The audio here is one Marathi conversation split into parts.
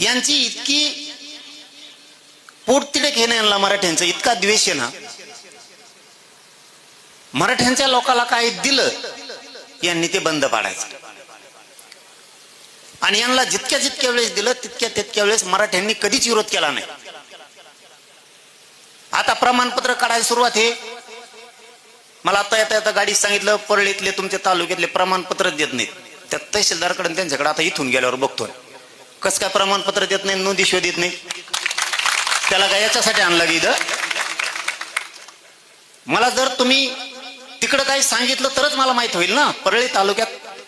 यांची इतकी पोटतिडक हे ना यांना मराठ्यांचं इतका द्वेष आहे ना. मराठ्यांच्या लोकाला काय दिलं यांनी ते बंद पाडायचं. आणि यांना जितक्या जितक्या वेळेस दिलं तितक्या तितक्या वेळेस मराठ्यांनी कधीच विरोध केला नाही. आता प्रमाणपत्र काढायला सुरुवात हे मला आता येता येता गाडीत सांगितलं परळीतले तुमच्या तालुक्यातले प्रमाणपत्र देत नाहीत. त्या तहसीलदारकडे त्यांच्याकडे आता इथून गेल्यावर बघतोय. कस काय प्रमाणपत्र देत नाही नोंदी शोधित नाही. त्याला काय याच्यासाठी आणलं की इथं? मला जर तुम्ही तिकडं काही सांगितलं तरच मला माहीत होईल ना. परळी तालुक्यात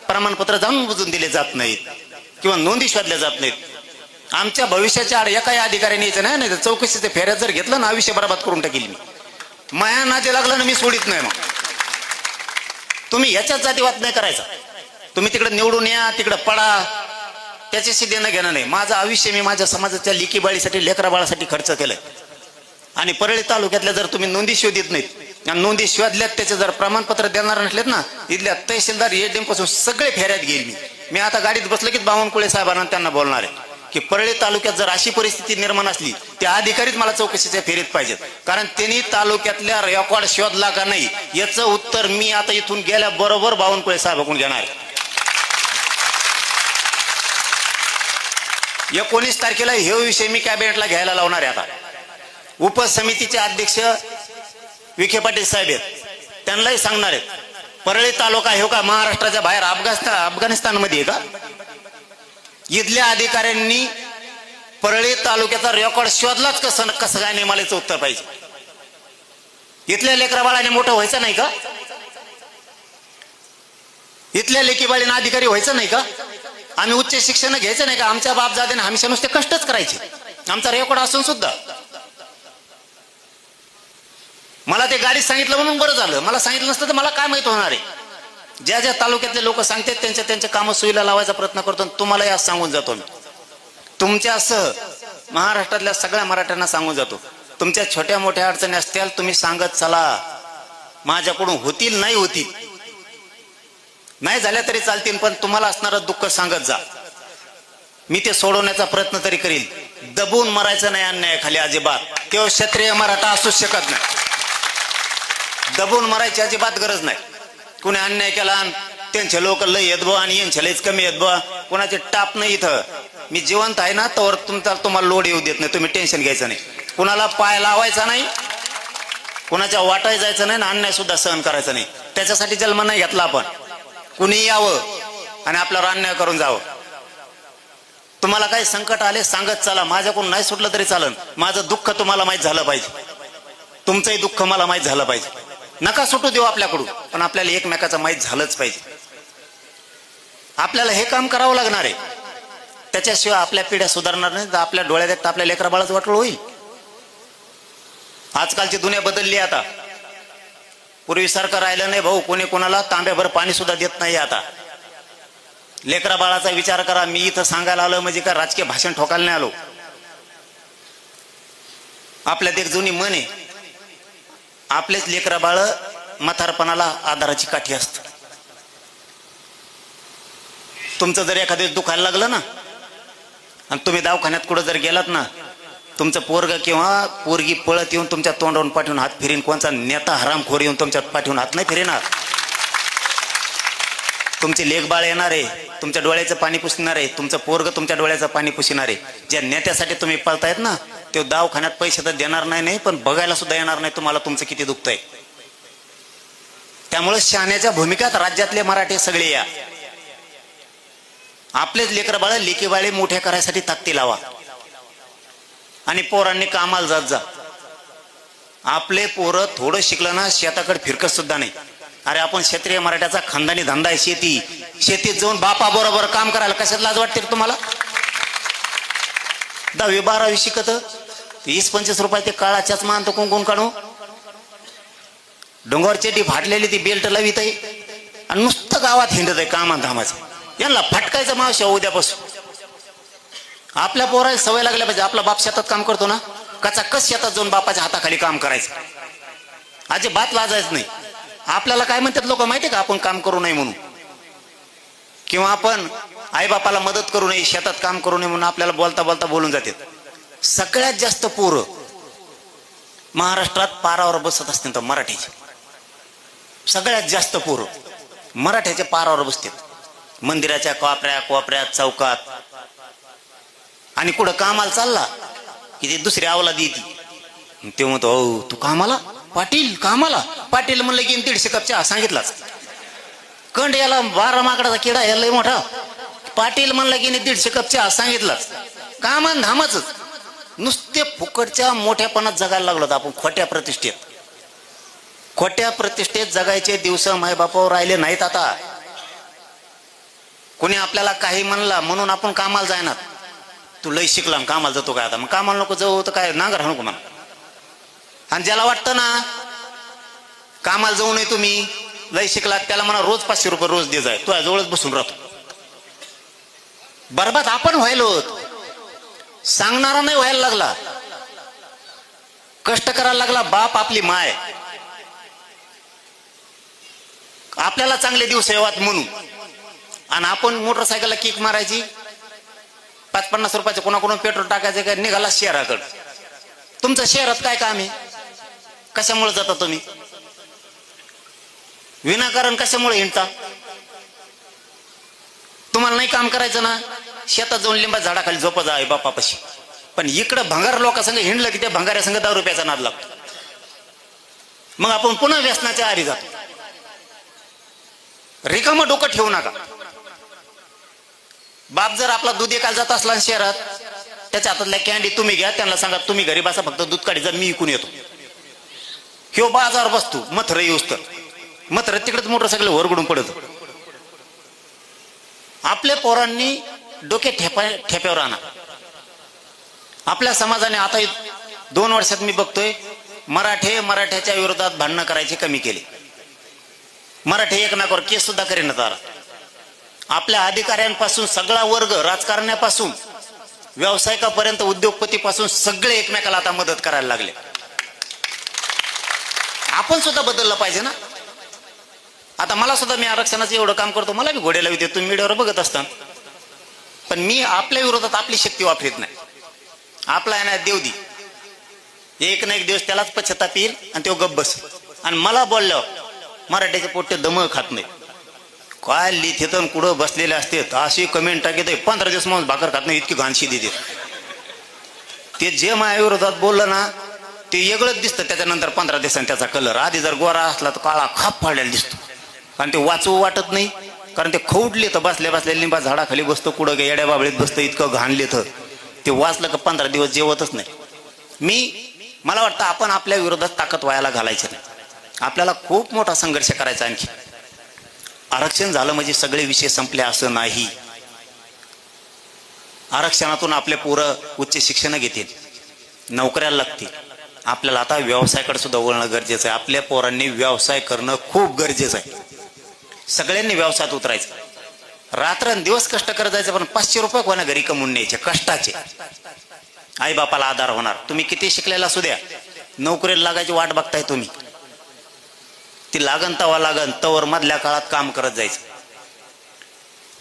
प्रमाणपत्र जाणून बुजून दिले जात नाहीत किंवा नोंदी शोधल्या जात नाहीत. आमच्या भविष्याच्या आड एकाही अधिकाऱ्याने यायचं नाही नाही चौकशीचे फेऱ्यात जर घेतलं ना आयुष्य बराबाद करून टाकील मी. माया नाते लागलं ना मी सोडित नाही मग. तुम्ही याच्याच जातीवाद नाही करायचा. तुम्ही तिकडे निवडून या तिकडे पडा. त्याच्याशी देणं घेणं नाही. माझं आयुष्य मी माझ्या समाजाच्या लिकीबाळीसाठी लेकराबाळासाठी खर्च केलंय. आणि परळी तालुक्यातल्या जर तुम्ही नोंदी शोधित नाहीत आणि नोंदी शोधल्यात त्याचे जर प्रमाणपत्र देणार नसलेत ना इथल्या तहसीलदार एडीएमपासून सगळे फेऱ्यात घेईल मी. मी आता गाडीत बसलो की बावनकुळे साहेबांना त्यांना बोलणार आहे की परळी तालुक्यात जर अशी परिस्थिती निर्माण असली त्या अधिकारीच मला चौकशीच्या फेरीत पाहिजेत. कारण त्यांनी तालुक्यातल्या रेकॉर्ड शोधला का नाही याचं उत्तर मी आता इथून गेल्या बरोबर बावनकुळे साहेबाकडून घेणार आहे. एकोणीस तारखेला हे विषय मी कॅबिनेटला घ्यायला लावणार आहे आता. उपसमितीचे अध्यक्ष विखे पाटील साहेब आहेत. त्यांनाही सांगणार आहेत. परळी तालुका हे हो का? महाराष्ट्राच्या बाहेर अफगाणिस्तान अफगाणिस्तानमध्ये का? इथल्या अधिकाऱ्यांनी परळी तालुक्याचा रेकॉर्ड शोधलाच कसं कसं काय नाही उत्तर पाहिजे? इथल्या लेकरा बाळाने मोठं व्हायचं नाही का? इथल्या लेकीबाळीने अधिकारी व्हायचं नाही का? आम्ही उच्च शिक्षण घ्यायचं नाही का? आमच्या बाप जातीने हमेशा नुसते कष्टच करायचे. आमचा रेकॉर्ड असून सुद्धा. मला ते गाडीत सांगितलं म्हणून बरं झालं. मला सांगितलं नसतं तर मला काय माहीत होणार आहे? ज्या ज्या तालुक्यातले लोक सांगतात त्यांच्या त्यांच्या कामं सोयीला लावायचा प्रयत्न करतो आणि तुम्हालाही आज सांगून जातो मी. तुमच्यासह महाराष्ट्रातल्या सगळ्या मराठ्यांना सांगून जातो. तुमच्या छोट्या मोठ्या अडचणी असतील तुम्ही सांगत चला. माझ्याकडून होतील नाही होतील. नाही झाल्या तरी चालतील पण तुम्हाला असणारं दुःख सांगत जा. मी ते सोडवण्याचा प्रयत्न तरी करील दबून मरायचं नाही अन्याय खाली अजिबात. केवळ क्षत्रिय मराठा असूच शकत नाही. दबून मरायची अजिबात गरज नाही. कुणी अन्याय केला आणि त्यांचे लोक लय येत बुवा आणि यांच्या लयच कमी येत बुवा. कुणाचे टाप नाही इथं. मी जिवंत आहे ना तर तुमचा तुम्हाला लोड येऊ देत नाही. तुम्ही टेन्शन घ्यायचं नाही. कुणाला पाय लावायचा नाही कुणाच्या वाटाय जायचं नाही ना अन्याय सुद्धा सहन करायचा नाही. त्याच्यासाठी जन्म नाही घेतला आपण. कुणी यावं आणि आपलं रान्य करून जावं? तुम्हाला काही संकट आले सांगत चला. माझ्याकडून नाही सुटलं तरी चालन. माझं दुःख तुम्हाला माहीत झालं पाहिजे. तुमचंही दुःख मला माहीत झालं पाहिजे. नका सुटू देऊ आपल्याकडून पण आपल्याला एकमेकाचं माहीत झालंच पाहिजे. आपल्याला हे काम करावं लागणार आहे. त्याच्याशिवाय आपल्या पिढ्या सुधारणार नाही तर आपल्या डोळ्यात आपल्या लेकरा बाळाच वाटलं होईल. आजकालची दुनिया बदलली आता. पूर्वीसारखं राहिलं नाही भाऊ कोणी कोणाला तांब्याभर पाणी सुद्धा देत नाही आता. लेकरा बाळाचा विचार करा मी इथं सांगायला आलो म्हणजे का राजकीय भाषण ठोकायला नाही आलो. आपल्यात एक जुनी मन आहे. आपलेच लेकरा बाळ म्हातारपणाला आधाराची काठी असत. तुमचं जर एखाद्या दुखायला लागलं ना आणि तुम्ही दवाखान्यात कुठं जर गेलात ना तुमचं पोरग किंवा पोरगी पळत येऊन तुमच्या तोंडावरून पाठवून हात फिरीन कोणचा नेता हरामखोर येऊन तुमच्या पाठवून हात नाही फिरेणार. तुमचे लेखबाळ येणार आहे तुमच्या डोळ्याचं पाणी पुसणार आहे तुमचं पोरग तुमच्या डोळ्याचं पाणी पुसणार आहे. ज्या नेत्यासाठी तुम्ही पळतायत ना ते दवाखान्यात पैसे तर देणार नाही नाही पण बघायला सुद्धा येणार नाही तुम्हाला तुमचं किती दुखतंय. त्यामुळे शहाण्याच्या भूमिकात राज्यातले मराठी सगळे या. आपलेच लेकर बाळ लेकी बाळे मोठे करायसाठी ताकती लावा. आणि पोरांनी कामाला जात जा. आपले पोरं थोडं शिकलं ना शेताकडे फिरकत सुद्धा नाही. अरे आपण क्षेत्रीय मराठ्याचा खानदानी धंदा आहे शेती. शेतीत जाऊन बापा बरोबर काम करायला कशात लाज वाटते तुम्हाला? दहावी बारावी शिकत वीस पंचवीस रुपये ते काळाच्याच मानतो कुंकून काढू डोंगर चेटी फाटलेली ती बेल्ट लावित आहे. आणि नुसतं गावात हिंडत आहे कामात धामाचं. यांना फटकायचं मावशा उद्यापासून. आपल्या पोराला सवय लागल्या पाहिजे. आपला बाप शेतात काम करतो ना कचा कस शेतात जाऊन बापाच्या हाताखाली काम करायचं? अजिबात लाजायचं नाही. आपल्याला काय म्हणतात लोक माहिती का? आपण काम करू नये म्हणून. किंवा आपण आई बापाला मदत करू नये शेतात काम करू नये म्हणून आपल्याला बोलता बोलता बोलून जातात. सगळ्यात जास्त पोरं महाराष्ट्रात पारावर बसत असतील तर मराठीचे. सगळ्यात जास्त पोरं मराठ्याच्या पारावर बसतात. मंदिराच्या कोपऱ्या कोपऱ्यात चौकात आणि कुठं कामाला चालला की ते दुसरी आवला देती ते म्हणतो अहो तू कामाला? पाटील कामाला. पाटील म्हणलं की दीडशे कप चहा. सांगितलाच. कंड याला बारा माकडाचा किडा याला लय मोठा. पाटील म्हणलं की दीडशे कप चहा. सांगितलाच. कामान धामाच. नुसते फुकटच्या मोठ्यापणात जगायला लागलो आपण खोट्या प्रतिष्ठेत. खोट्या प्रतिष्ठेत जगायचे दिवस मायबापावर राहिले नाहीत आता. कोणी आपल्याला काही म्हणला म्हणून आपण कामाला जायनात. तू लय शिकला आणि कामाला जातो काय आता? मग कामाला नको जाऊ तर काय नांगर हाणू का म्हणा आणि ज्याला वाटतं ना कामाला जाऊ नये तुम्ही लय शिकलात त्याला म्हणा रोज पाचशे रुपये रोज दे जाय तू जवळच बसून राहतो. बरबाद आपण व्हायलो सांगणारा नाही व्हायला लागला. कष्ट करायला लागला बाप आपली माय. आपल्याला चांगले दिवस येवात म्हणून. आणि आपण मोटरसायकलला किक मारायची पाच पन्नास रुपयाचं कोणाकडून पेट्रोल टाकायचं काय निघाला शहराकडं. तुमचं शहरात काय काम आहे? कशामुळे जाता तुम्ही? विनाकारण कशामुळे हिंडता? तुम्हाला नाही काम करायचं ना? शेतात जाऊन लिंबा झाडाखाली झोपा जा बापापाशी. पण इकडं भंगार लोकांसंग हिंडलं की त्या भंगाऱ्या संघ दहा रुपयाचा नाद लागतो. मग आपण पुन्हा व्यसनाच्या आरी जातो. रिकामं डोकं ठेवू नका. बाप जर आपला दूध एकाला जात असला शहरात त्याच्या हातातल्या कॅन्डी तुम्ही घ्या त्यांना सांगा तुम्ही घरी बसा फक्त दूध काढी जा मी इकून येतो. किंवा बाजार बसतो मथर येऊस तर. मथर तिकडेच मोटरसायकल वरगडून पडत. आपल्या पोरांनी डोके ठेपा ठेप्यावर आणा. आपल्या समाजाने आता दोन वर्षात मी बघतोय मराठे मराठ्याच्या विरोधात भांडणं करायचे कमी केले. मराठे एकमेकावर केस सुद्धा करेन आला आपल्या अधिकाऱ्यांपासून सगळा वर्ग राजकारण्यापासून व्यावसायिकापर्यंत उद्योगपतीपासून सगळे एकमेकाला आता मदत करायला लागले. आपण सुद्धा बदललं पाहिजे ना? आता मला सुद्धा मी आरक्षणाचं एवढं काम करतो मला बी घोड्याला लावते तुम्ही मीडियावर बघत असता. पण मी आपल्या विरोधात आपली शक्ती वापरत नाही. आपला आहे ना देवदी. एक ना एक दिवस त्यालाच पश्चाताप येईल आणि तो गप्प बस आणि मला बोलल्यावर मराठ्याचे पोट्टे दम खात नाही काय लिहित कुठं बसलेले असते अशी कमेंट टाकते पंधरा दिवस माणूस भाकर खात नाही इतकी घाणशी देते ते जे माझ्या विरोधात बोललं ना ते वेगळंच दिसतं त्याच्यानंतर पंधरा दिवसांनी त्याचा कलर आधी जर गोरा असला तर काळा खाप फाडलेला दिसतो. कारण ते वाचवू वाटत नाही कारण ते खौडले तर बसल्या बसल्या लिंबा झाडाखाली बसतो कुठं येड्या बाबळीत बसतं इतकं घाण लिहितं ते वाचलं का पंधरा दिवस जेवतच नाही. मी मला वाटतं आपण आपल्या विरोधात ताकद व्हायला घालायचं नाही. आपल्याला खूप मोठा संघर्ष करायचा आणखी. आरक्षण झालं म्हणजे सगळे विषय संपले असं नाही. आरक्षणातून आपले पोरं उच्च शिक्षण घेतील नोकऱ्याला लागतील. आपल्याला आता व्यवसायाकडे सुद्धा वळणं गरजेचं आहे. आपल्या पोरांनी व्यवसाय करणं खूप गरजेचं आहे. सगळ्यांनी व्यवसायात उतरायचं. रात्रंदिवस कष्ट करत जायचं पण पाचशे रुपये कोणा घरी कमवून न्यायचे? कष्टाचे. आई बापाला आधार होणार. तुम्ही किती शिकलेला असू द्या. नोकरीला लागायची वाट बघताय तुम्ही. ती लागन तवा लागन तवर मधल्या काळात काम करत जायचं.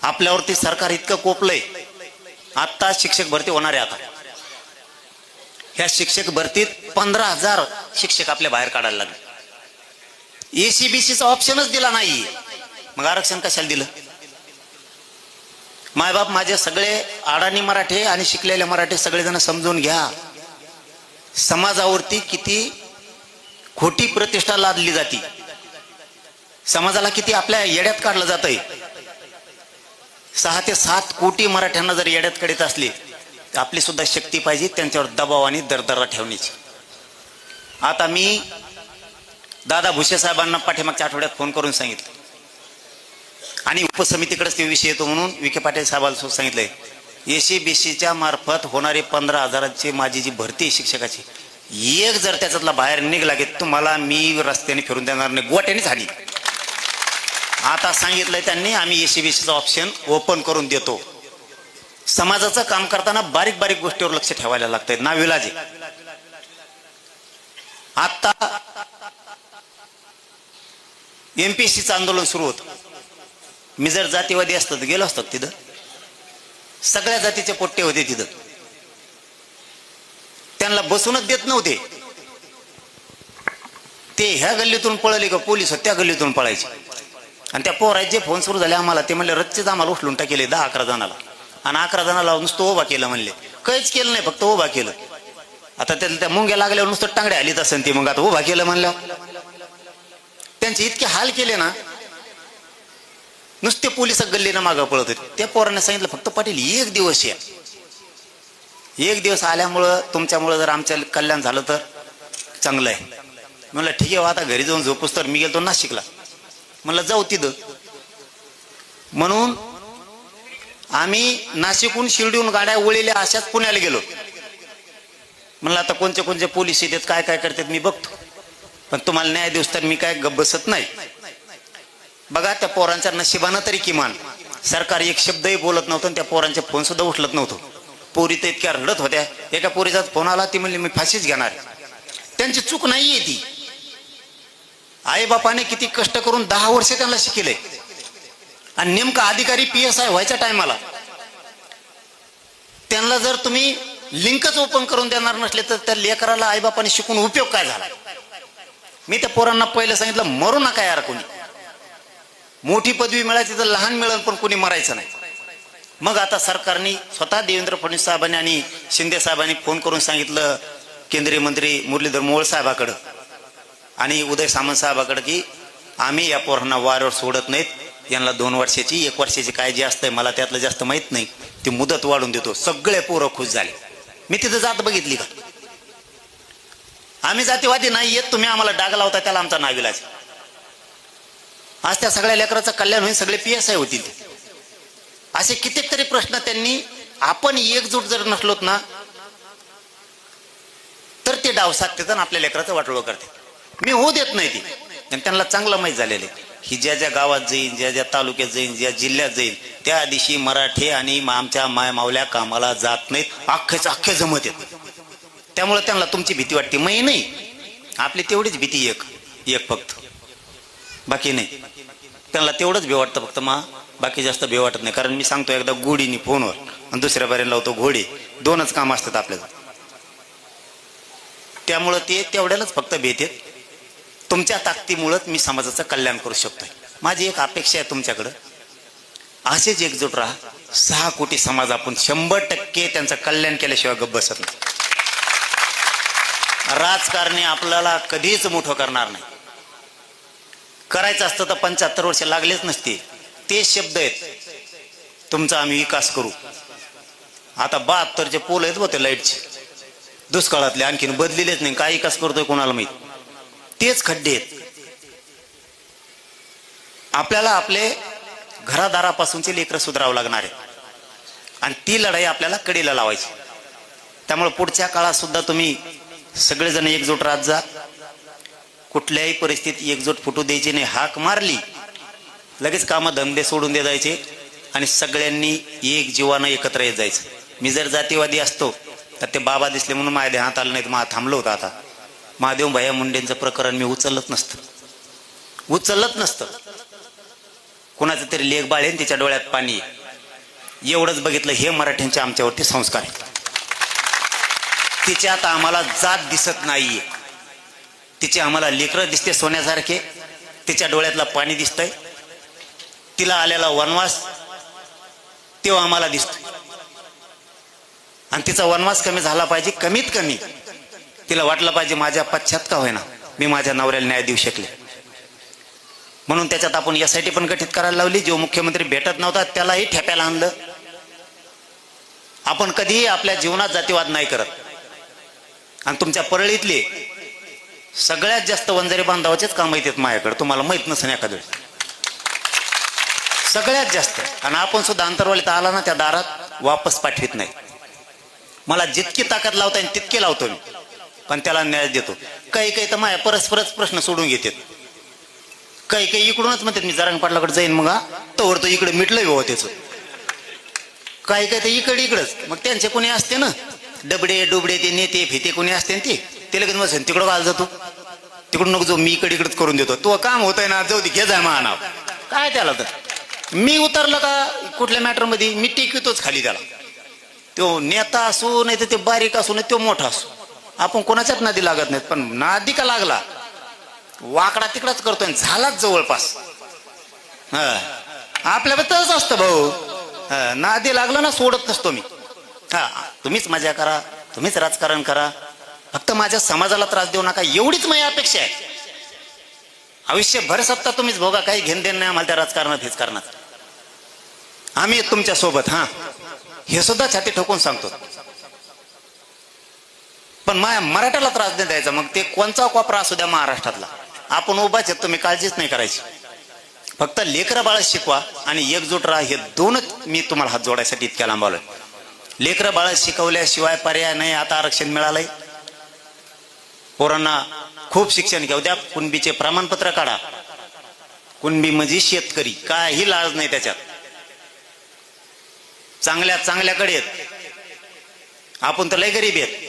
आपल्यावरती सरकार इतकं कोपलंय. आत्ता शिक्षक भरती होणार आहे आता. ह्या शिक्षक भरतीत पंधरा हजार शिक्षक आपल्या बाहेर काढायला लागले. एसीबीसीचा ऑप्शनच दिला नाही. मग आरक्षण कशाला दिलं? मायबाप माझे सगळे अडाणी मराठे आणि शिकलेले मराठे सगळेजण समजून घ्या. समाजावरती किती खोटी प्रतिष्ठा लादली जाती. समाजाला किती आपल्या येड्यात काढलं जात सहा ते सात कोटी मराठ्यांना जर येड्यात काढत असले तर आपली सुद्धा शक्ती पाहिजे त्यांच्यावर दबाव आणि दरदरा ठेवण्याची. आता मी दादा भुसे साहेबांना पाठीमागच्या आठवड्यात फोन करून सांगितलं. आणि उपसमितीकडेच ते विषय येतो म्हणून विखे पाटील साहेबांना सांगितलंय एसी बीसीच्या मार्फत होणारी पंधरा हजाराची माझी जी भरती आहे शिक्षकाची एक जर त्याच्यातला बाहेर निघला की तुम्हाला मी रस्त्याने फिरून देणार नाही गोट्यानेच हानी आता सांगितलंय त्यांनी आम्ही एसीबीसीचा ऑप्शन ओपन करून देतो. समाजाचं काम करताना बारीक बारीक गोष्टीवर लक्ष ठेवायला लागतंय. ना विलाजे. आता एमपीएससीचं आंदोलन सुरू होतं. मी जर जातीवादी असतात तर गेलो असतात तिथं. सगळ्या जातीचे पोट्टे होते तिथं. त्यांना बसूनच देत नव्हते. ते ह्या गल्लीतून पळले का पोलीस त्या गल्लीतून पळायचे. आणि त्या पोराचे जे फोन सुरू झाले आम्हाला ते म्हणले रच्चेच आम्हाला उठलून टाकेले दहा अकरा जणाला. आणि अकरा जणाला नुसतं उभा केलं म्हणले. काहीच केलं नाही फक्त उभा केलं. आता त्या त्या मुंग्या लागल्यावर नुसतं टांगड्या आलीच असेल ती मग. आता उभा केलं म्हणलं त्यांचे इतके हाल केले ना नुसते पोलीस गल्लीनं मागं पळत होते. त्या पोराने सांगितलं फक्त पाटील एक दिवस या. एक दिवस आल्यामुळं तुमच्यामुळं जर आमच्या कल्याण झालं तर चांगलं आहे. म्हणलं ठीक आहे हो, आता घरी जाऊन झोपूस तर मी गेलो नाशिकला. म्हणलं जाऊ तिथं. म्हणून आम्ही नाशिकहून शिर्डीहून गाड्या वळलेल्या अशाच पुण्याला गेलो. म्हणलं आता कोणते कोणते पोलीस येतात काय काय करतात मी बघतो. पण तुम्हाला न्याय दिवस तर मी काय गप बसत नाही. बघा त्या पोरांच्या नशिबानं तरी किमान. सरकार एक शब्दही बोलत नव्हतं आणि त्या पोरांचे फोन सुद्धा उठलत नव्हतं. पोरी तर इतक्या रडत होत्या. एका पोरीचा फोन आला ती म्हणली मी फाशीच घेणार त्यांची चूक नाहीये ती. आईबापाने किती कष्ट करून दहा वर्ष त्यांना शिकले. आणि नेमका अधिकारी पी एस आय व्हायच्या टायमाला त्यांना जर तुम्ही लिंकच ओपन करून देणार नसले तर त्या लेकराला आईबापाने शिकून उपयोग काय झाला? मी त्या पोरांना पहिलं सांगितलं मरू नका यार कोणी. मोठी पदवी मिळायची तर लहान मिळेल पण कोणी मरायचं नाही. मग आता सरकारने स्वतः देवेंद्र फडणवीस साहेबांनी आणि शिंदे साहेबांनी फोन करून सांगितलं केंद्रीय मंत्री मुरलीधर मोहोळ साहेबाकडं आणि उदय सामंत साहेबाकडे की आम्ही या पोरांना वारवर सोडत नाहीत. यांना दोन वर्षाची एक वर्षाची काय जे असतंय मला त्यातलं जास्त माहीत नाही. ती मुदत वाढून देतो. सगळे पोरं खुश झाले. मी तिथं जात बघितली का? आम्ही जातीवादी नाही येत तुम्ही आम्हाला डाग लावता त्याला आमचा नाविलाज. आज त्या सगळ्या लेकराचं कल्याण होईल सगळे पी एस आय होतील. असे कित्येक तरी प्रश्न त्यांनी आपण एकजूट जर नसलोत ना तर ते डाव साधतात आणि आपल्या लेकराचं वाटोळ करते मी होऊ देत नाही ती. आणि त्यांना चांगलं माहीत झालेलं आहे. ही ज्या ज्या गावात जाईन ज्या ज्या तालुक्यात जाईन ज्या जिल्ह्यात जाईल त्या दिवशी मराठी आणि आमच्या माय मावल्या कामाला जात नाहीत. अख्खेच अख्खे जमत येत त्यामुळे त्यांना तुमची भीती वाटते. मी नाही. आपली तेवढीच भीती एक. एक फक्त. बाकी नाही. त्यांना तेवढंच भे वाटतं फक्त मा बाकी जास्त भे वाटत नाही. कारण मी सांगतो एकदा गोडीनी फोनवर आणि दुसऱ्या बारीला लावतो घोडे. दोनच काम असतात आपल्याला. त्यामुळं ते तेवढ्यालाच फक्त भेटेत तुमच्या ताकदीमुळंच मी समाजाचं कल्याण करू शकतोय. माझी एक अपेक्षा आहे तुमच्याकडं. असेच एकजूट राहा. सहा कोटी समाज आपण शंभर टक्के त्यांचं कल्याण केल्याशिवाय गप्प बसत नाही. राजकारणी आपल्याला कधीच मोठं करणार नाही. करायचं असतं तर पंच्याहत्तर वर्ष लागलेच नसते. ते शब्द आहेत. तुमचा आम्ही विकास करू. आता बहात्तरचे पोल आहेत बघ ते लाईटचे. दुष्काळातले आणखीन बदलेलेच नाही. काय विकास करतोय कोणाला माहिती? तेच खड्डे आहेत. आपल्याला आपले घरादारापासूनचे लेकरं सुधारावं लागणार आहे आणि ती लढाई आपल्याला कडेला लावायची. त्यामुळे पुढच्या काळात सुद्धा तुम्ही सगळेजण एकजूट राहत जा. कुठल्याही परिस्थितीत एकजूट फुटू द्यायची नाही. हाक मारली लगेच कामं धंदे सोडून दे जायचे आणि सगळ्यांनी एक जीवानं एकत्र येत जायचं. मी जर जातीवादी असतो तर ते बाबा दिसले म्हणून माझ्या ध्यानात आलं नाही तर मला थांबलो होतं आता. महादेव भाया मुंडेंचं प्रकरण मी उचलत नसतं. उचलत नसतं. कुणाचं तरी लेख बाळ आहे आणि तिच्या डोळ्यात पाणी आहे. एवढंच बघितलं हे मराठ्यांचे आमच्यावरती संस्कार आहेत. तिच्यात आम्हाला जात दिसत नाहीये. तिचे आम्हाला लेकरं दिसते सोन्यासारखे. तिच्या डोळ्यातलं पाणी दिसतंय. तिला आलेला वनवास तेव्हा आम्हाला दिसतोय. आणि तिचा वनवास कमी झाला पाहिजे कमीत कमी. तिला वाटलं पाहिजे माझ्या पश्चात का होईना. मी माझ्या नवऱ्याला न्याय देऊ शकले. म्हणून त्याच्यात आपण यासाठी पण गठीत करायला लावली. जो मुख्यमंत्री भेटत नव्हता त्यालाही ठेप्याला आणलं. आपण कधीही आपल्या जीवनात जातीवाद नाही करत. आणि तुमच्या परळीतले सगळ्यात जास्त वंजारी बांधावाचेच काम येतात माझ्याकडे. तुम्हाला माहीत नसेल एखाद्या सगळ्यात जास्त. आणि आपण सुद्धा अंतरवालीत आला ना त्या दारात वापस पाठवित नाही. मला जितकी ताकद लावता येईल तितके लावतो मी. पण त्याला न्याय देतो. काही काही तर माझ्या परस्परच प्रश्न सोडून घेतात. काही काही इकडूनच म्हणतात मी जरांग पाटलाकडे जाईन मग तोवर तो इकडे मिटलं बाबा त्याचं. काही काही तर इकडे इकडंच. मग त्यांचे कोणी असते ना? डबडे डुबडे ते नेते फिते कोणी असते ना ते? ते लगेच मग तिकडं काल जातो. तिकडून नको जो मी इकडे इकडंच करून देतो. तो काम होतंय ना जाऊ दे घे जाय नाव काय त्याला तर? मी उतरलं का कुठल्या मॅटरमध्ये? मी टिकवितोच खाली त्याला. तो नेता असो नाही तर ते बारीक असो नाही तो मोठा असो. आपण कोणाच्याच नादी लागत नाहीत पण नादी का लागला? वाकडा तिकडाच करतोय झालाच जवळपास. हा. आपल्याबद्दलच असतं भाऊ. नादी लागलं ना सोडत नसतो मी. हा तुम्हीच मजा करा तुम्हीच राजकारण करा. फक्त माझ्या समाजाला त्रास देऊ नका एवढीच माझी अपेक्षा आहे. आयुष्यभर सत्ता तुम्हीच भोगा काही घेण देण नाही आम्हाला त्या राजकारणात हेच करणार. आम्ही तुमच्यासोबत हा. हे सुद्धा छाती ठोकून सांगतो. पण माया मराठ्याला त्रास नाही द्यायचा. मग ते कोणचा कोपरा असू द्या महाराष्ट्रातला. आपण उभाच आहेत तुम्ही काळजीच नाही करायची. फक्त लेकरं बाळ शिकवा आणि एकजूट राहा. हे दोनच मी तुम्हाला हात जोडायसाठी इतक्या लांबवलोय लेकरं बाळ शिकवल्याशिवाय पर्याय नाही. आता आरक्षण मिळालंय. पोरांना खूप शिक्षण घेऊ द्या. कुणबीचे प्रमाणपत्र काढा. कुणबी म्हणजे शेतकरी. काही लाज नाही त्याच्यात. चांगल्या चांगल्याकडे आहेत आपण तर लय गरीब आहेत.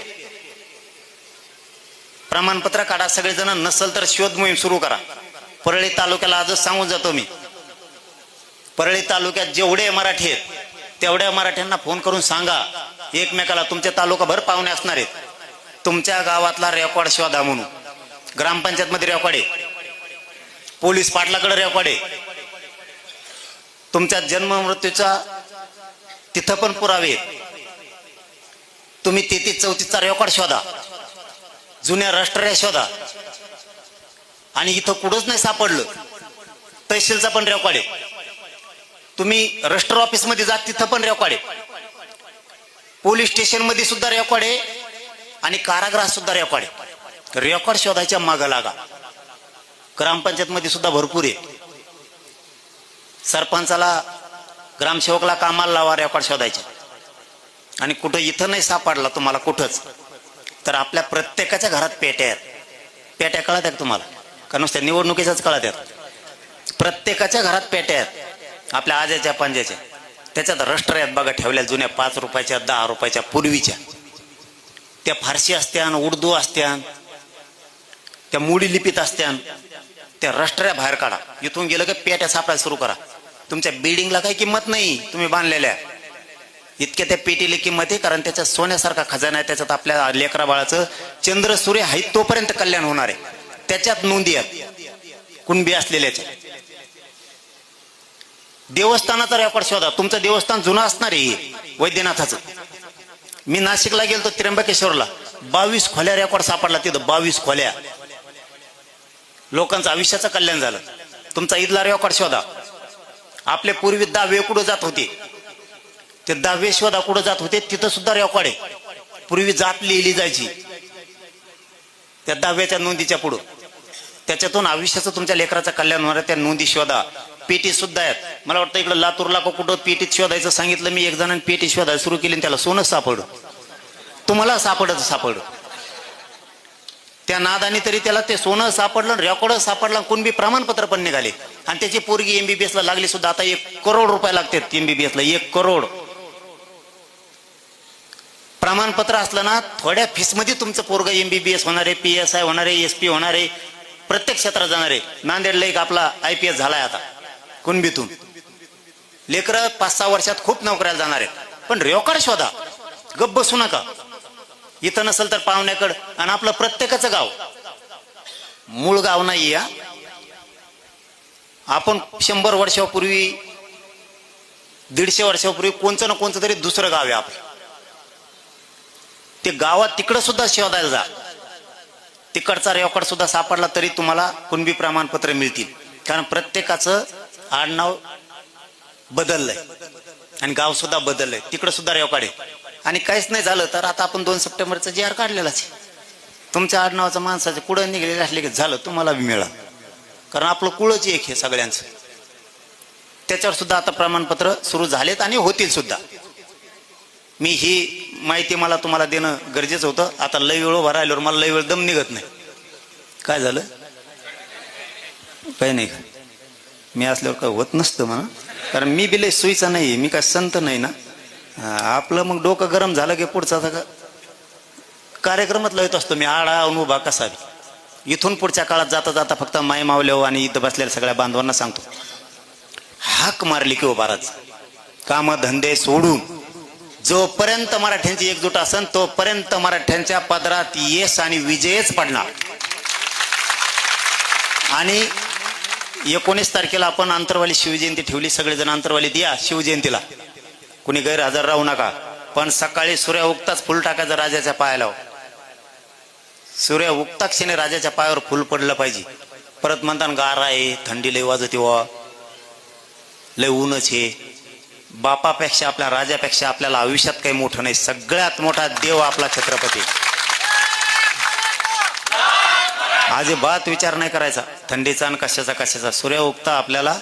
प्रमाणपत्र काढा सगळेजण नसल तर शोध मोहीम सुरू करा. परळी तालुक्याला आजच सांगून जातो मी. परळी तालुक्यात जेवढे मराठी आहेत तेवढ्या मराठ्यांना फोन करून सांगा एकमेकाला तुमच्या तालुकाभर पाहुणे असणार आहेत. तुमच्या गावातला रेकॉर्ड शोधा म्हणून. ग्रामपंचायत मध्ये रेकॉर्ड आहे. पोलीस पाटलाकडे रेकॉर्ड आहे. तुमच्या जन्म मृत्यूचा तिथं पण पुरावे तुम्ही तेहतीस चौतीसचा रेकॉर्ड शोधा. जुन्या राष्ट्रीय शोधा. आणि इथं कुठंच नाही सापडलं. तहसीलचा पण रेकॉर्ड आहे. तुम्ही रजिस्टर ऑफिसमध्ये जात तिथं पण रेकॉर्ड आहे. पोलीस स्टेशनमध्ये सुद्धा रेकॉर्ड आहे. आणि कारागृहात सुद्धा रेकॉर्ड आहे. रेकॉर्ड शोधायच्या मागं लागा. ग्रामपंचायत मध्ये सुद्धा भरपूर आहे. सरपंचाला ग्रामसेवकला कामाला लावा रेकॉर्ड शोधायचे. आणि कुठं इथं नाही सापडला तुम्हाला कुठंच. तर आपल्या प्रत्येकाच्या घरात पेट्या आहेत. पेट्या कळत आहेत तुम्हाला? कारण नुसत्या निवडणुकीच्याच कळत आहेत? प्रत्येकाच्या घरात पेट्या आहेत. आपल्या आज्याच्या पंजाच्या त्याच्यात रष्ट्र आहेत बघा ठेवल्या जुन्या पाच रुपयाच्या दहा रुपयाच्या पूर्वीच्या. त्या फारशी असत्यान उर्दू असत्यान त्या मुडी लिपीत असत्यान त्या रष्ट्र्या बाहेर काढा. इथून गेलं की पेट्या सापडायला सुरू करा. तुमच्या बिल्डिंगला काही किंमत नाही तुम्ही बांधलेल्या. इतक्या त्या पेटीला किंमत आहे कारण त्याच्यात सोन्यासारखा खजाना आहे त्याच्यात आपल्या लेकरा बाळाचं चंद्र सूर्य हाय तोपर्यंत कल्याण होणार आहे. त्याच्यात नोंदी आहेत. कुणबी असलेल्याच्या देवस्थानाचा रेकॉर्ड शोधा. तुमचं देवस्थान जुनं असणार आहे वैद्यनाथाचं. मी नाशिकला गेलो त्र्यंबकेश्वरला. बावीस खोल्या रेकॉर्ड सापडला तिथं बावीस खोल्या. लोकांचं आयुष्याचं कल्याण झालं. तुमचा ईदला रेकॉर्ड शोधा. आपले पूर्वी दहा कुठं जात होते? ते दहावे शोधा कुठं जात होते तिथं सुद्धा रेकॉर्ड आहे. पूर्वी जात लिहिली जायची. त्या दहाव्याच्या नोंदीच्या पुढं. त्याच्यातून आयुष्याचं तुमच्या लेकराचं कल्याण होणार त्या नोंदी शोधा. पेटी सुद्धा आहेत. मला वाटतं इकडं लातूरला कुठं पेटीत शोधायचं सांगितलं मी एक जणांनी पेटी शोधायला सुरू केली आणि त्याला सोनं सापड तुम्हाला सापडत सापड त्या नादाने तरी त्याला ते सोनं सापडलं रेकॉर्ड सापडलं कुणबी प्रमाणपत्र पण निघाले. आणि त्याची पोरगी एमबीबीएस ला लागली सुद्धा. आता एक करोड रुपये लागतात एमबीबीएस ला. एक करोड. प्रमाणपत्र असलं ना थोड्या फीसमध्ये तुमचं पोरग एमबीबीएस होणार आहे पी एस आय होणार आहे एस पी होणार आहे प्रत्येक क्षेत्रात जाणार आहे. नांदेडला एक आपला आय पी एस झालाय आता कुणबीतून. लेकरं पाच सहा वर्षात खूप नोकऱ्याला जाणार आहेत. पण रेकॉर्ड शोधा गप्प बसू नका. इथं नसेल तर पाहुण्याकडं आणि आपलं प्रत्येकाचं गाव. मूळ गाव नाही या. आपण शंभर वर्षापूर्वी दीडशे वर्षापूर्वी कोणचं ना कोणतं तरी दुसरं गाव आहे आपलं. ते गावात तिकडं सुद्धा शोधायला जा. तिकडचा रेकॉर्ड सुद्धा सापडला तरी तुम्हाला कुणबी प्रमाणपत्र मिळतील. कारण प्रत्येकाचं आडनाव बदललंय. आणि गाव सुद्धा बदललंय. तिकडं सुद्धा रेकॉर्ड आहे. आणि काहीच नाही झालं तर आता आपण दोन सप्टेंबरचा जी आर काढलेलाच आहे. तुमच्या आडनावाचं माणसाचं कुठं निघलेलं असले की झालं तुम्हाला बी मिळा कारण आपलं कुळच एक हे सगळ्यांचं. त्याच्यावर सुद्धा आता प्रमाणपत्र सुरू झालेत आणि होतील सुद्धा. मी ही माहिती मला तुम्हाला देणं गरजेचं होतं. आता लय वेळ उभा राहिल्यावर मला लय वेळ दम निघत नाही. काय झालं? काही नाही का? मी असल्यावर काय होत नसतं म्हणा. कारण मी बी लय सुईचा नाही मी काय संत नाही ना. आपलं मग डोकं गरम झालं की पुढचा का? कार्यक्रमात लयत असतो मी. आडा अनुभव कसा इथून पुढच्या काळात जाता जाता फक्त माय मावल्या हो आणि इथं बसलेल्या सगळ्या बांधवांना सांगतो. हाक मारली की हो उभाराच काम धंदे सोडून. जोपर्यंत मराठ्यांची एकजूट असन तोपर्यंत मराठ्यांच्या पदरात यश आणि विजयच पडणार. आणि एकोणीस तारखेला आपण आंतरवाली शिवजयंती ठेवली सगळेजण आंतरवालीत या शिवजयंतीला. कुणी गैरहजर राहू नका. पण सकाळी सूर्य उगताच फुल टाकायचं राजाच्या पायाला हो. सूर्य उगता क्षणी राजाच्या पायावर फुल पडलं पाहिजे. परत म्हणताना गार आहे थंडी लय वाजते वा हो. लय ऊनच हे. बापापेक्षा आपल्या राजापेक्षा आपल्याला आयुष्यात काही मोठं नाही. सगळ्यात मोठा देव आपला छत्रपती. अजिबात विचार नाही करायचा. थंडीचा आणि कशाचा कशाचा. सूर्य उगता आपल्याला